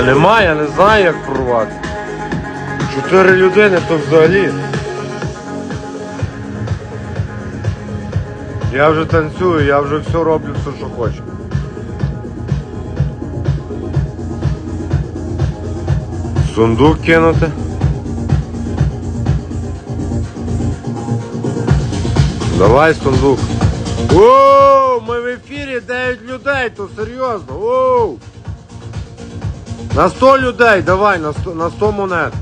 Та нема, я не знаю, як порвати. Чотири людини то взагалі. Я вже танцюю, я вже все роблю, все, що хочу. Сундук кинути. Давай сундук. Оу, ми в ефірі 9 людей, то серйозно. Оу. На 100 людей, давай, на 100, на 100 монет.